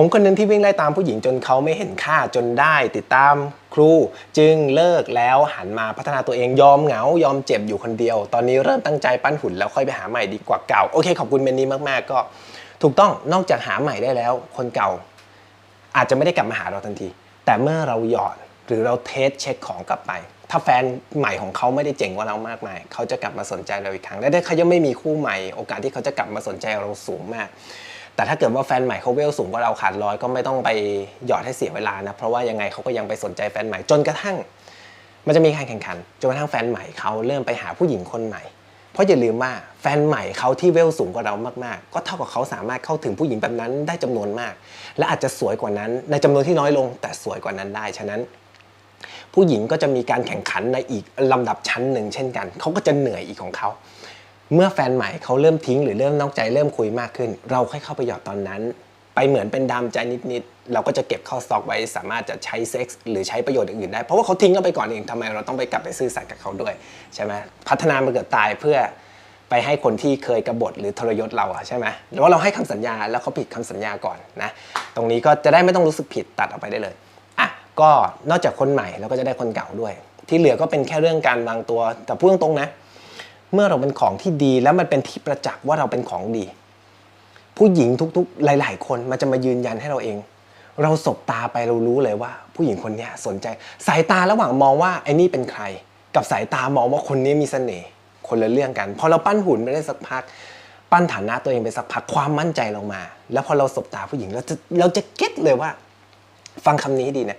ผมคนหนึงที่วิ่งไล่ตามผู้หญิงจนเขาไม่เห็นค่าจนได้ติดตามครู จึงเลิกแล้วหันมาพัฒนาตัวเองยอมเหงายอมเจ็บอยู่คนเดียว ตอนนี้เริ่มตั้งใจปั้นหุ่นแล้วค่อยไปหาใหม่ดีกว่าเก่า โอเค ขอบคุณเมนนี้มากๆ ก็ ถูกต้องนอกจากหาใหม่ได้แล้ว คนเก่า อาจจะไม่ได้กลับมาหาเราทันที แต่เมื่อเราหยอดหรือเราเทสเช็คของกลับไป ถ้าแฟนใหม่ของเขาไม่ได้เจ๋งกว่าเรามากมาย เขาจะกลับมาสนใจเราอีกครั้งและถ้าเขายังไม่มีคู่ใหม่ โอกาสที่เขาจะกลับมาสนใจเราสูงมาก แต่ถ้าเกิดว่าแฟนใหม่เขาเวลสูงกว่าเราขาดร้อยก็ไม่ต้องไปหยอดให้เสียเวลานะ เพราะว่ายังไงเขาก็ยังไปสนใจแฟนใหม่จนกระทั่ง มันจะมีการแข่งขันจนกระทั่งแฟนใหม่เขาเริ่มไปหาผู้หญิงคนใหม่ เพราะอย่าลืมว่าแฟนใหม่เขาที่เวลสูงกว่าเรามากๆ ก็เท่ากับเขาสามารถเข้าถึงผู้หญิงแบบนั้นได้จำนวนมาก และอาจจะสวยกว่านั้น ในจำนวนที่น้อยลง แต่สวยกว่านั้นได้ฉะนั้น ผู้หญิงก็จะมีการแข่งขันในอีกลำดับชั้นหนึ่งเช่นกันเขาก็จะเหนื่อยอีกของเขา เมื่อแฟนใหม่เขาเริ่มทิ้งหรือเริ่มนอกใจเริ่มคุยมากขึ้น เราค่อยเข้าไปหยอดตอนนั้น ไปเหมือนเป็นดามใจนิดๆเราก็จะเก็บเข้าสต็อกไว้สามารถจะใช้เซ็กส์หรือใช้ประโยชน์อื่นๆได้ เพราะว่าเขาทิ้งเราไปก่อนเองทำไมเราต้องไปกลับไปซื่อสัตย์กับเขาด้วยใช่ไหมพัฒนามาเกิดตายเพื่อไปให้คนที่เคยกบฏหรือทรยศเราอะใช่ไหมหรือว่าเราให้คำสัญญาแล้วเขาผิดคำสัญญาก่อนนะตรงนี้ก็จะได้ไม่ต้องรู้สึกผิดตัดออกไปได้เลยอะก็นอกจากคนใหม่เราก็จะได้คนเก่าด้วย ที่เหลือก็เป็นแค่เรื่องการวางตัวแต่พูดตรงๆนะ เมื่อเราเป็นของที่ดีแล้วมันเป็นที่ประจักษ์ว่าเราเป็นของดี ผู้หญิงทุกๆ หลาย ๆ คนมันจะมายืนยันให้เราเอง เราสบตาไปเรารู้เลยว่า ผู้หญิงคนนี้สนใจ สายตาระหว่างมองว่าไอ้นี่เป็นใคร กับสายตามองว่าคนนี้มีเสน่ห์คนละเรื่องกันพอเราปั้นหุ่นไม่ได้สักพัก ปั้นฐานะตัวเองไปสักพักความมั่นใจเรามา แล้วพอเราสบตาผู้หญิงเราจะเราจะเก็ตเลยว่า ฟังคำนี้ดีนะ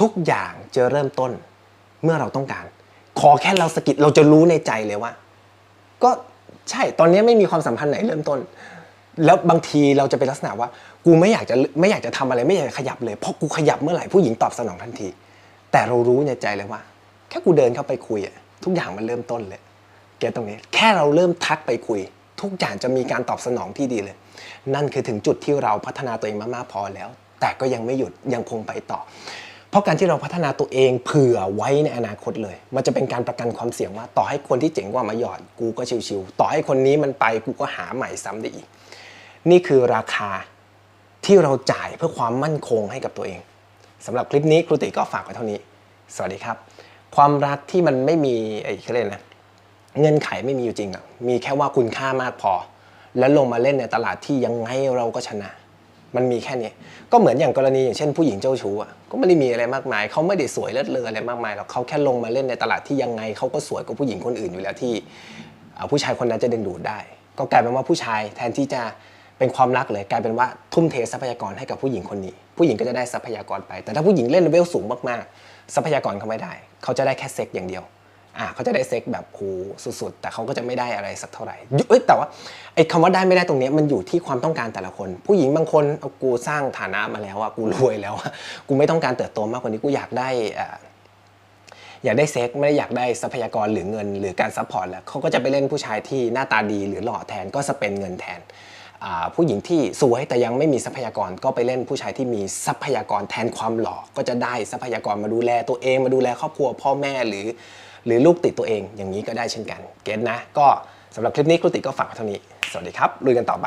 ทุกอย่างจะเริ่มต้นเมื่อเราต้องการ ขอแค่เราสกิดเราจะรู้ในใจเลยว่า ก็ใช่ตอนนี้ไม่มีความสัมพันธ์ไหนเริ่มต้น แล้วบางทีเราจะเป็นลักษณะว่า กูไม่อยากจะไม่อยากจะทำอะไรไม่อยากจะขยับเลยเพราะกูขยับเมื่อไหร่ผู้หญิงตอบสนองทันที แต่เรารู้ในใจเลยว่า แค่กูเดินเข้าไปคุยอะทุกอย่างมันเริ่มต้นเลยเก็ตตรงนี้แค่เราเริ่มทักไปคุย ทุกอย่างจะมีการตอบสนองที่ดีเลย นั่นคือถึงจุดที่เราพัฒนาตัวเองมามากพอแล้ว แต่ก็ยังไม่หยุดยังคงไปต่อ ราะการที่เราพัฒนาตัวเองเผื่อไว้ในอนาคตเลย มันจะเป็นการประกันความเสี่ยงว่า ต่อให้คนที่เจ๋งกว่ามาหยอดกูก็ชิวๆต่อให้คนนี้มันไปกูก็หาใหม่ซ้ำได้อีก นี่คือราคาที่เราจ่ายเพื่อความมั่นคงให้กับตัวเองสำหรับคลิปนี้ครูติก็ฝากไว้เท่านี้ สวัสดีครับ ความรักที่มันไม่มีไอ้เขาเรียกนะเงื่อนไขไม่มีอยู่จริงอะมีแค่ว่าคุณค่ามากพอ แล้วลงมาเล่นในตลาดที่ยังไงเราก็ชนะ มันมีแค่นี้ก็เหมือนอย่างกรณีอย่างเช่นผู้หญิงเจ้าชู้อะก็ไม่ได้มีอะไรมากมายเขาไม่ได้สวยเลิศเลออะไรมากมายหรอกเขาแค่ลงมาเล่นในตลาดที่ยังไงเขาก็สวยกว่าผู้หญิงคนอื่นอยู่แล้วที่ผู้ชายคนนั้นจะดึงดูดได้ ก็กลายเป็นว่าผู้ชายแทนที่จะเป็นความรักเลยกลายเป็นว่าทุ่มเททรัพยากรให้กับผู้หญิงคนนี้ ผู้หญิงก็จะได้ทรัพยากรไป แต่ถ้าผู้หญิงเล่นเลเวลสูงมากๆ ทรัพยากรเขาไม่ได้ เขาจะได้แค่เซ็กอย่างเดียว อ่าเขาจะได้เซ็กแบบโหสุดๆ แต่เขาก็จะไม่ได้อะไรสักเท่าไหร่เอ้ยแต่ว่าไอ้คำว่าได้ไม่ได้ตรงนี้มันอยู่ที่ความต้องการแต่ละคน ผู้หญิงบางคนเอากูสร้างฐานะมาแล้วอะกูรวยแล้วอะกูไม่ต้องการเติบโตมากกว่านี้กูอยากได้อ่าอยากได้เซ็กไม่ได้อยากได้ทรัพยากรหรือเงิน หรือการซัพพอร์ตแล้วเขาก็จะไปเล่นผู้ชายที่หน้าตาดีหรือหล่อแทนก็สเปนเงินแทนผู้หญิงที่สวยแต่ยังไม่มีทรัพยากรก็ไปเล่นผู้ชายที่มีทรัพยากรแทนความหล่อก็จะได้ทรัพยากรมาดูแลตัวเองมาดูแลครอบครัวพ่อแม่หรือ หรือลูกติดตัวเองอย่างนี้ก็ได้เช่นกัน เก็ตนะ ก็สำหรับคลิปนี้ครูติก็ฝากไว้เท่านี้ สวัสดีครับลุยกันต่อไป